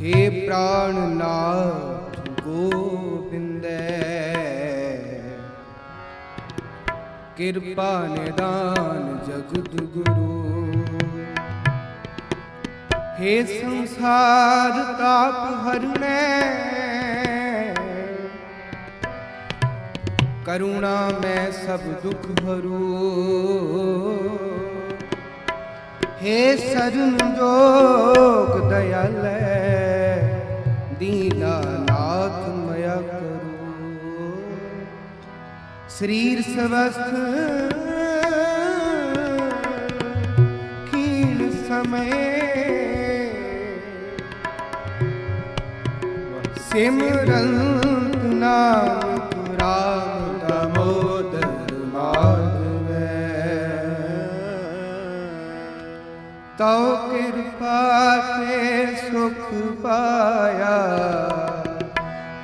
हे प्राणनाथ गोविंदे ਕਿਰਪਾ ਨਿਦਾਨ ਜਗਤ ਗੁਰੂ हे ਸੰਸਾਰ ਤਾਪ ਹਰਣੈ ਕਰੁਣਾ ਮੈਂ ਸਭ ਦੁਖ ਹਰੂ हे ਸਰਨ ਜੋਗ ਦਇਆਲੈ ਸਰੀਰ ਸਵਸਥ। ਖੀਲ ਸਮੇ। ਸਿਮਰਨ ਨਾਨਕ ਰਾਮ ਦਮੋਦਰ ਮਾਧਵੈ। ਤਉ ਕਿਰਪਾ ਤੇ ਸੁਖ ਪਾਇਆ।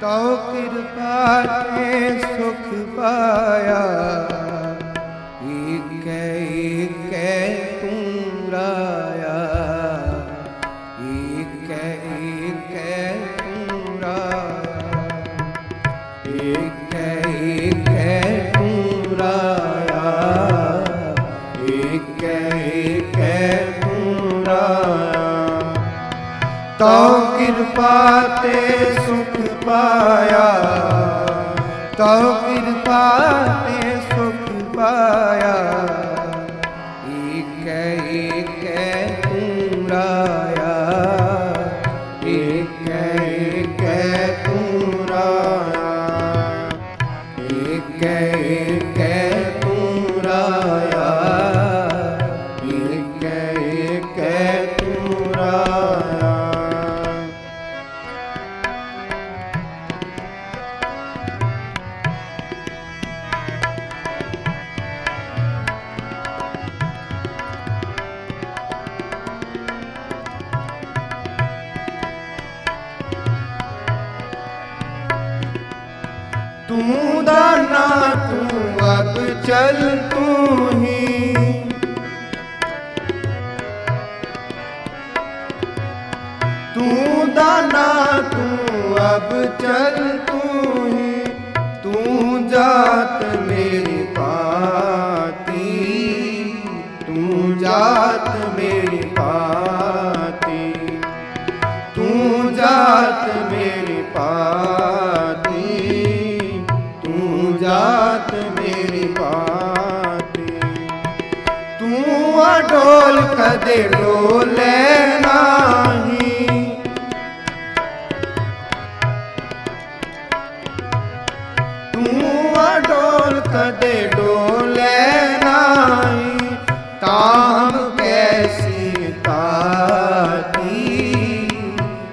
ਤਉ ਕਿਰਪਾ ਤੇ ਸੁਖ ਪਾਇਆ। ਏਕੈ ਏਕੈ ਤੂੰ ਰਾਇਆ। ਏਕੈ ਏਕੈ ਤੂੰ ਰਾਇਆ। ਏਕੈ ਏਕੈ ਤੂੰ ਰਾਇਆ। ਏਕੈ ਏਕੈ ਤੂੰ ਰਾਇਆ। ਤਉ ਕਿਰਪਾ ਤੇ ਸੁਖ ਪਾਇਆ ਤਉ ਕਿਰਪਾ ਤੇ ਸੁਖ ਪਾਇਆ। ਏਕੈ ਏਕੈ ਤੂੰ ਰਾਇਆ ਏਕੈ ਏਕੈ ਤੂੰ ਰਾਇਆ ਏਕੈ ਏਕੈ ਤੂੰ ਰਾਇਆ Okay. ਨਾਹੀ ਤਾਮ ਕੈਸੀ ਤਾਤੀ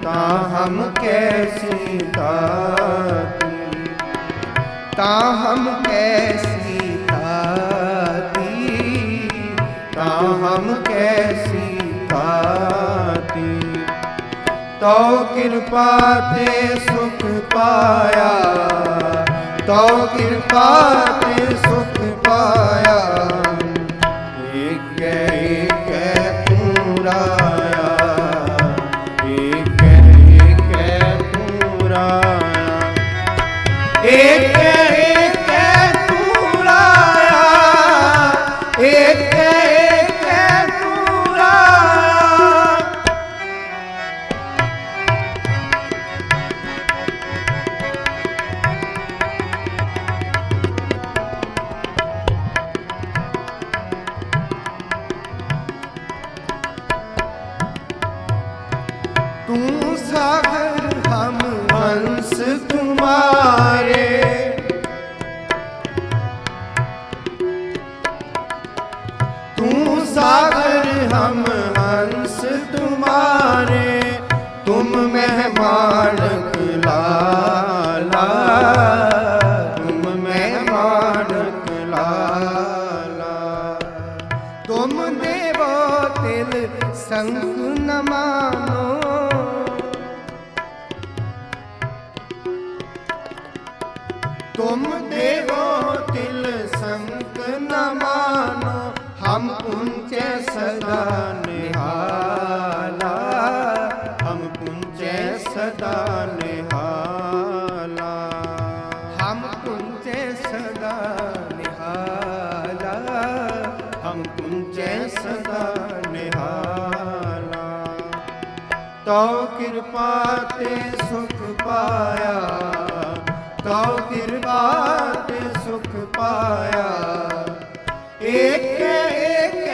ਤਾ ਹਮ ਕੈਸੀ ਤਾਤੀ ਤਾ ਕੈਸੀ ਤਾਤੀ ਤਾ ਹਮ ਕੈਸੀ ਤਾਤੀ ਤਉ ਕਿਰਪਾ ਤੇ ਸੁਖ ਪਾਇਆ। ਤਉ ਕਿਰਪਾ ਤੇ ਸੁਖ ਪਾਇਆ। ਏਕੈ कुंचे सदा निहाला हम कुंचे सदा निहाला तो कृपा ते सुख पाया तो कृपा ते सुख पाया एक एक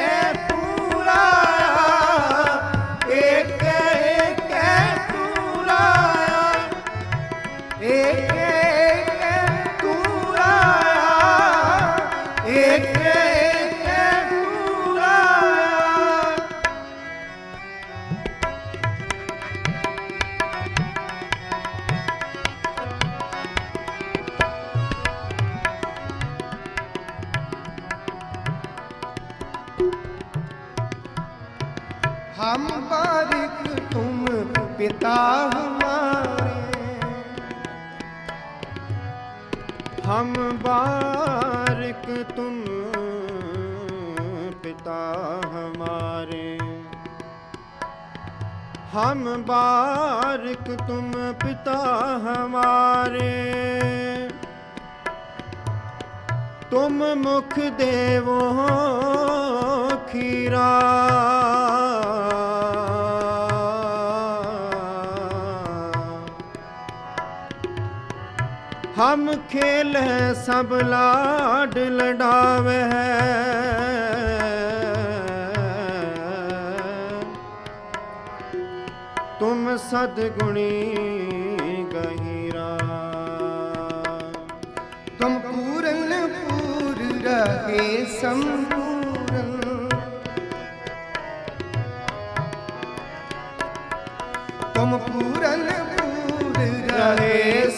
पिता हमारे हम बारिक तुम पिता हमारे हम बारिक तुम पिता हमारे तुम मुख देवो खीरा ਰਾਮ ਖੇਲ ਸਭ ਲਾਡ ਲਡਾਵੇ ਤੁਮ ਸਦ ਗੁਣੀ ਗਹੀਰਾ ਤੁਮ ਪੂਰਨ ਪੂਰ ਰਹੇ ਸੰਪੂਰਨ। ਤੁਮ ਪੂਰਨ ਪੂਰ ਰਹੇ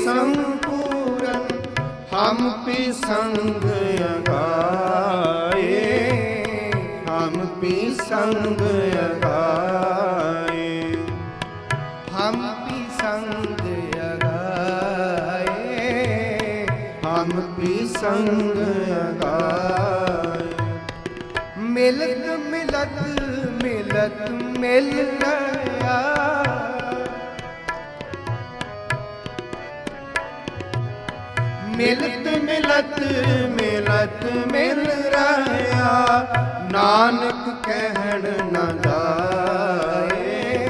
ਹਮਪੀ ਸੰਗ ਅਗਾਏ ਹਮਪੀ ਸੰਗ ਅਗਾਏ। ਹਮਪੀ ਸੰਗ ਅਗਾਏ ਹਮਪੀ ਸੰਗ ਅਗਾਏ। ਮਿਲਤ ਮਿਲਤ ਮਿਲਤ ਮਿਲਤ ਮਿਲਤ ਮਿਲਤ ਮਿਲਤ ਮਿਲ ਰਹਾ ਨਾਨਕ ਕਹਿਣ ਨਾ ਜਾਏ,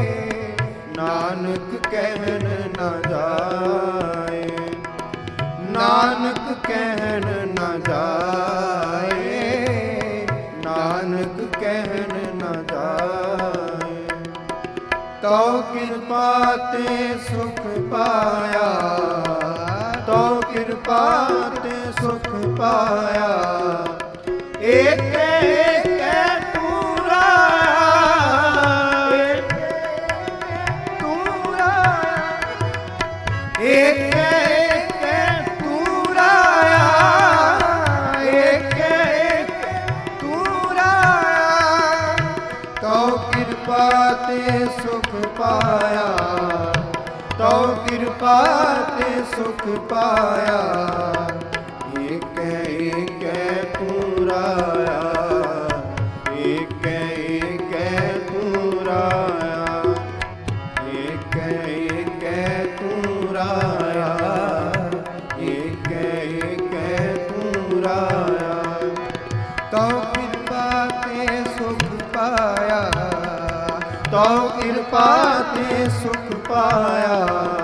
ਨਾਨਕ ਕਹਿਣ ਨਾ ਜਾਏ। ਨਾਨਕ ਕਹਿਣ ਨਾ ਜਾਏ, ਨਾਨਕ ਕਹਿਣ ਨਾ ਜਾਏ। ਤਉ ਕਿਰਪਾ ਤੇ ਸੁਖ ਪਾਇਆ। ਤਉ ਕਿਰਪਾ ਤੇ ਸੁਖ ਪਾਇਆ। ਤਉ ਕਿਰਪਾ ਤੇ ਸੁਖ ਪਾਇਆ। ਤਉ ਕਿਰਪਾ ਤੇ ਸੁਖ ਪਾਇਆ।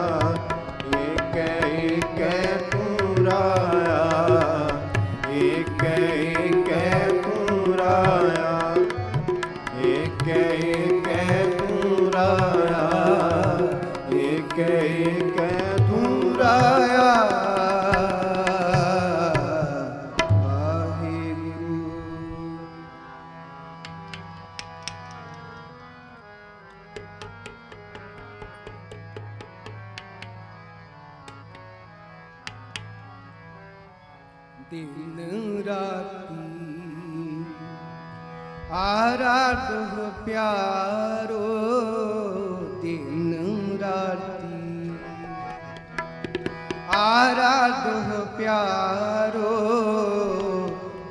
ਦਿਨ ਰਾਤੀ। ਆਰਾਧ ਪਿਆਰੋ ਦਿਨ ਰਾਤੀ। ਆਰਾਧ ਪਿਆਰੋ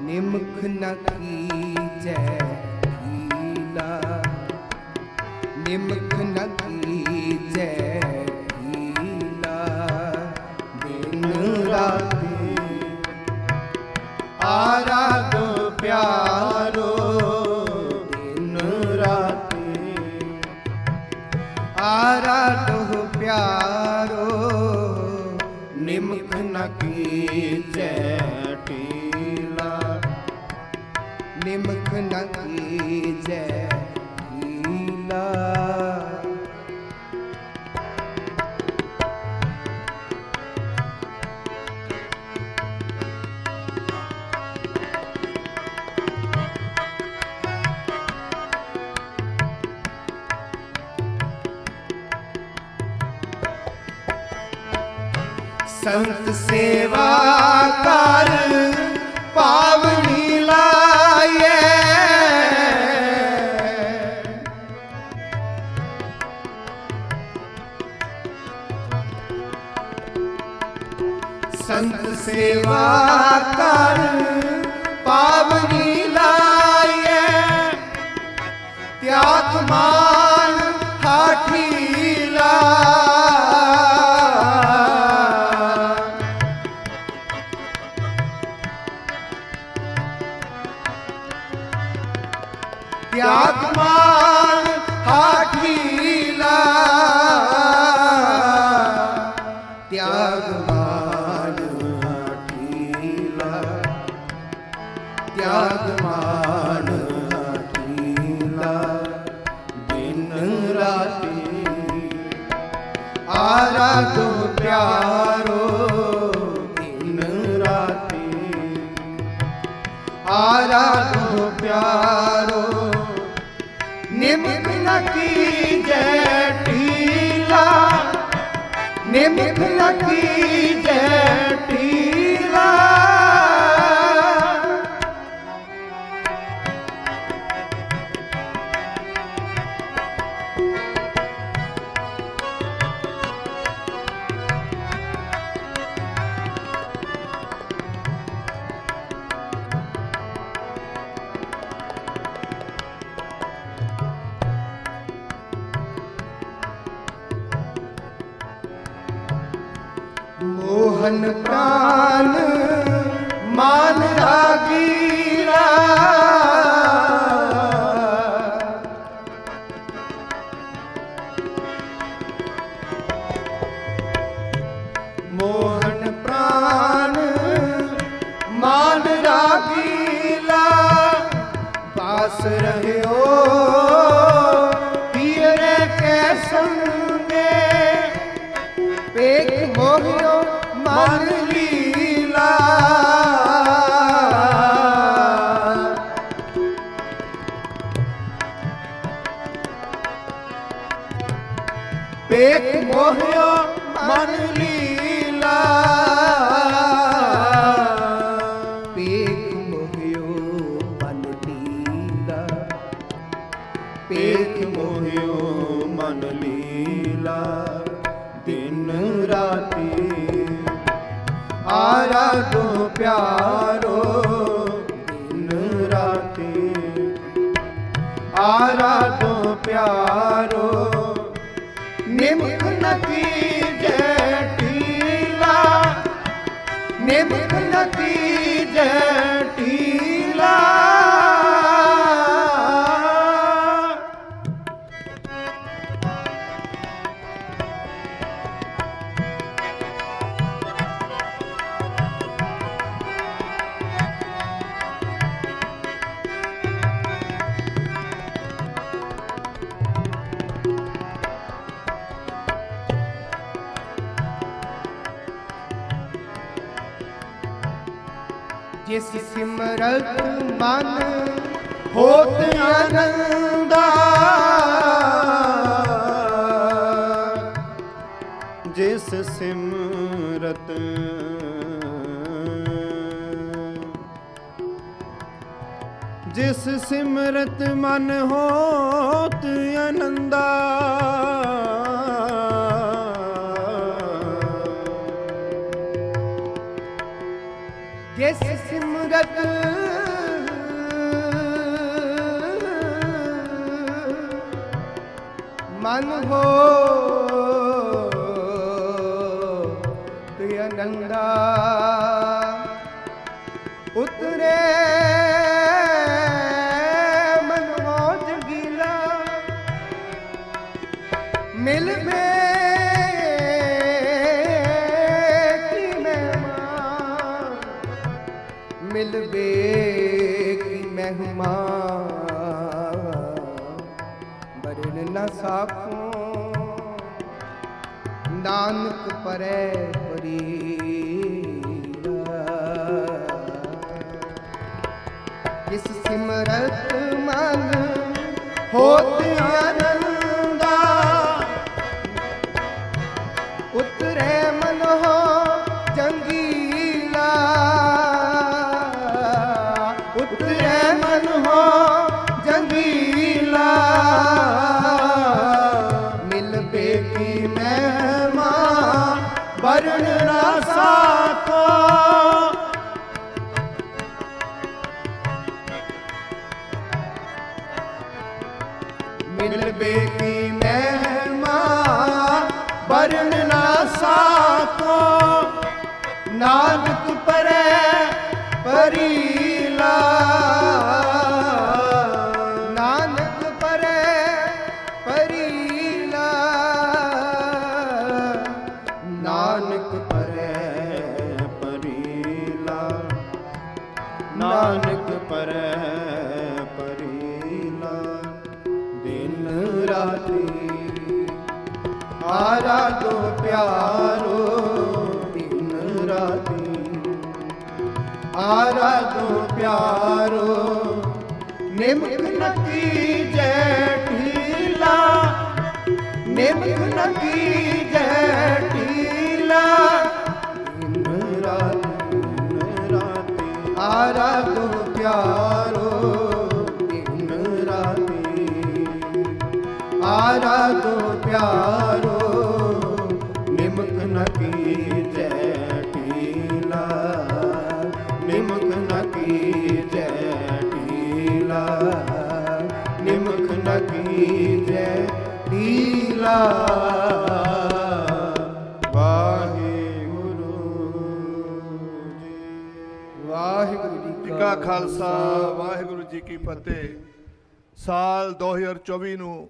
ਨਿਮਖ ਨ ਕੀਜੈ ਢੀਲਾ ਨਿਮਖ ਹਾਠੀ ਲਾ ਤਿਆਗ ਮਾਨ ਹਾਠੀ ਲਾ ਤਿਆਗ ਮਾਨ ਹਾਠੀਲਾ ਦਿਨ ਰਾਤੀ ਆਰਾਧੋ ਪਿਆਰੋ, ਦਿਨ ਰਾਤੀ ਆਰਾਧੋ ਪਿਆਰੋ। ਢੀਲਾ ਨਿਮਕ ਨ ਕੀਜੈ ਮੋਹਨ ਪ੍ਰਾਨ ਮਾਨ ਰਾਗੀਲਾ ਮੋਹਨ ਪ੍ਰਾਨ ਮਾਨ ਰਾਗੀਲਾ ਪਾਸ ਰਹਿਓ ਪੇਖ ਮੋਹਿਓ ਮਨ ਲੀਲਾ ਦਿਨ ਰਾਤੀ ਆਰਾਧੋ ਪਿਆਰੋ ਦਿਨ ਰਾਤੀ ਆਰਾਧੋ ਪਿਆਰੋ ਨਿਮਕ ਨ ਕੀਜੈ ਟੀਲਾ ਨਿਮਕ ਨ ਕੀਜੈ ਜਿਸ ਸਿਮਰਤ ਮਨ ਹੋਤ ਆਨੰਦਾ ਜਿਸ ਸਿਮਰਤ ਜਿਸ ਸਿਮਰਤ ਮਨ ਹੋਤ ਆਨੰਦਾ ਸਿਮਰਤ ਮਨ ਹੋ ਮਿਲ ਕੀ ਮਹਿਮਾਨ ਬਰਨ ਨਾ ਸਾਖੋਂ। ਨਾਨਕ ਪਰੈ ਪਰੀ ਜਿਸ ਸਿਮਰਤ ਮਨ ਹੋਤ ਆਨੰਦਾ ਨਾਨਕ ਪਰੈ ਪਰੀਲਾ ਦਿਨ ਰਾਤੀ ਆਰਾਧੋ ਪਿਆਰੋ, ਦਿਨ ਰਾਤੀ ਆਰਾ ਆਰਾਧੋ ਪਿਆਰੋ, ਨਿਮਕ ਨਕੀ ਜੈ ਢੀਲਾ, ਨਿਮਕ ਨਕੀ ਪਿਆਰੋ, ਦਿਨ ਰਾਤੀ। ਆਰਾ ਆਰਾਧੋ ਪਿਆਰੋ, ਨਿਮਕ ਨਕੀ ਜੈ ਢੀਲਾ। ਨਿਮਕ ਨਕੀ ਜੈ ਢੀਲਾ। ਨਿਮਕ ਨਕੀ ਜੈ ਢੀਲਾ। ਖਾਲਸਾ, ਵਾਹਿਗੁਰੂ ਜੀ ਕੀ ਫਤਿਹ। ਸਾਲ 2024 ਨੂੰ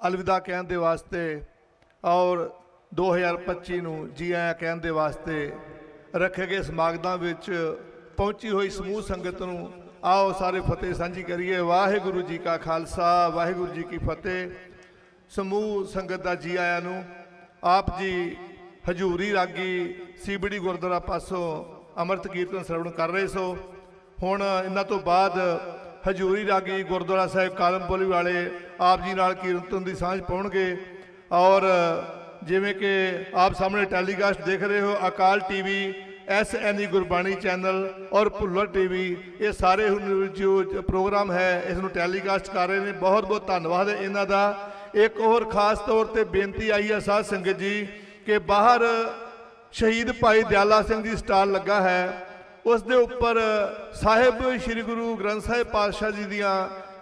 ਅਲਵਿਦਾ ਕਹਿਣ ਦੇ ਵਾਸਤੇ ਔਰ 2025 ਨੂੰ ਜੀ ਆਇਆਂ ਕਹਿਣ ਦੇ ਵਾਸਤੇ ਰੱਖੇ ਗਏ ਸਮਾਗਮਾਂ ਵਿੱਚ ਪਹੁੰਚੀ ਹੋਈ ਸਮੂਹ ਸੰਗਤ ਨੂੰ ਆਓ ਸਾਰੇ ਫਤਿਹ ਸਾਂਝੀ ਕਰੀਏ। ਵਾਹਿਗੁਰੂ ਜੀ ਕਾ ਖਾਲਸਾ, ਵਾਹਿਗੁਰੂ ਜੀ ਕੀ ਫਤਿਹ। ਸਮੂਹ ਸੰਗਤ ਦਾ ਜੀ ਆਇਆਂ ਨੂੰ ਆਪ ਜੀ ਹਜੂਰੀ ਰਾਗੀ ਸੀਬੜੀ ਗੁਰਦੁਆਰਾ ਪਾਸੋਂ ਅੰਮ੍ਰਿਤ ਕੀਰਤਨ ਸਰਵਣ ਕਰ ਰਹੇ ਸੋ ਹੁਣ ਇਹਨਾਂ ਤੋਂ ਬਾਅਦ ਹਜੂਰੀ ਰਾਗੀ ਗੁਰਦੁਆਰਾ ਸਾਹਿਬ ਕਾਲਮਪੁਰੀ ਵਾਲੇ ਆਪ ਜੀ ਨਾਲ ਕੀਰਤਨ ਦੀ ਸਾਂਝ ਪਾਉਣਗੇ। ਔਰ ਜਿਵੇਂ ਕਿ ਆਪ ਸਾਹਮਣੇ ਟੈਲੀਕਾਸਟ ਦੇਖ ਰਹੇ ਹੋ, Akal TV E Gurbani channel ਔਰ ਭੁੱਲਰ ਟੀਵੀ, ਇਹ ਸਾਰੇ ਹੁਣ ਜੋ ਪ੍ਰੋਗਰਾਮ ਹੈ, ਇਸ ਨੂੰ ਟੈਲੀਕਾਸਟ ਕਰ ਰਹੇ ਨੇ। ਬਹੁਤ ਬਹੁਤ ਧੰਨਵਾਦ ਇਹਨਾਂ ਦਾ। ਇੱਕ ਹੋਰ ਖਾਸ ਤੌਰ ਤੇ ਬੇਨਤੀ ਆਈ ਹੈ ਸਾਧ ਸੰਗਤ ਜੀ ਕਿ ਬਾਹਰ ਸ਼ਹੀਦ ਭਾਈ ਦਿਆਲਾ ਸਿੰਘ ਦੀ ਸਟਾਲ ਲੱਗਾ ਹੈ। ਉਸ ਦੇ ਉੱਪਰ ਸਾਹਿਬ ਸ੍ਰੀ ਗੁਰੂ ਗ੍ਰੰਥ ਸਾਹਿਬ ਪਾਤਸ਼ਾਹ ਜੀ ਦੀਆਂ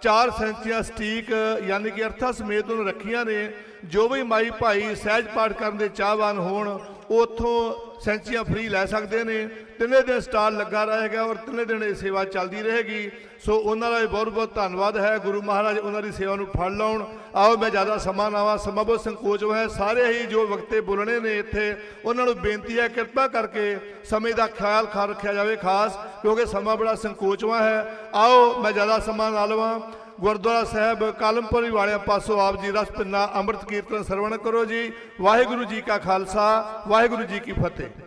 ਚਾਰ ਸੈਂਚੀਆਂ ਸਟੀਕ ਯਾਨੀ ਕਿ ਅਰਥਾ ਸਮੇਤ ਉਹਨੂੰ ਰੱਖੀਆਂ ਨੇ, ਜੋ ਵੀ ਮਾਈ ਭਾਈ ਸਹਿਜ ਪਾਠ ਕਰਨ ਦੇ ਚਾਹਵਾਨ ਹੋਣ ਉੱਥੋਂ ਸੈਂਚੀਆਂ ਫ੍ਰੀ ਲੈ ਸਕਦੇ ਨੇ। ਤਿੰਨੇ ਦਿਨ ਸਟਾਲ ਲੱਗਾ ਰਹੇਗਾ ਔਰ ਤਿੰਨੇ ਦਿਨ ਇਹ ਸੇਵਾ ਚੱਲਦੀ ਰਹੇਗੀ। ਸੋ ਉਹਨਾਂ ਦਾ ਵੀ ਬਹੁਤ ਬਹੁਤ ਧੰਨਵਾਦ ਹੈ। ਗੁਰੂ ਮਹਾਰਾਜ ਉਹਨਾਂ ਦੀ ਸੇਵਾ ਨੂੰ ਫੜ ਲਾਉਣ। ਆਓ ਮੈਂ ਜ਼ਿਆਦਾ ਸਮਾਂ ਨਾ ਸਮਾਂ ਬਹੁਤ ਸੰਕੋਚ ਹੈ ਸਾਰੇ ਹੀ ਜੋ ਵਕਤੇ ਬੋਲਣੇ ਨੇ ਇੱਥੇ, ਉਹਨਾਂ ਨੂੰ ਬੇਨਤੀ ਹੈ, ਕਿਰਪਾ ਕਰਕੇ ਸਮੇਂ ਦਾ ਖਿਆਲ ਖਾ ਰੱਖਿਆ ਜਾਵੇ ਖਾਸ, ਕਿਉਂਕਿ ਸਮਾਂ ਬੜਾ ਸੰਕੋਚਵਾ ਹੈ। ਆਓ ਮੈਂ ਜ਼ਿਆਦਾ ਸਮਾਂ ਨਾ ਲਵਾਂ। ਗੁਰਦੁਆਰਾ ਸਾਹਿਬ ਕਾਲਮਪੁਰੀ ਵਾਲਿਆਂ ਪਾਸੋਂ ਆਪ ਜੀ ਰਸ ਪਿੰਨਾ ਅੰਮ੍ਰਿਤ ਕੀਰਤਨ ਸਰਵਣ ਕਰੋ ਜੀ। ਵਾਹਿਗੁਰੂ ਜੀ ਕਾ ਖਾਲਸਾ, ਵਾਹਿਗੁਰੂ ਜੀ ਕੀ ਫਤਿਹ।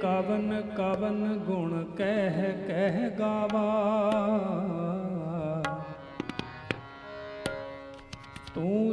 ਕਵਨ ਕਵਨ ਗੁਣ ਕਹਿ ਕਹਿ ਗਾਵਾ। ਤੂੰ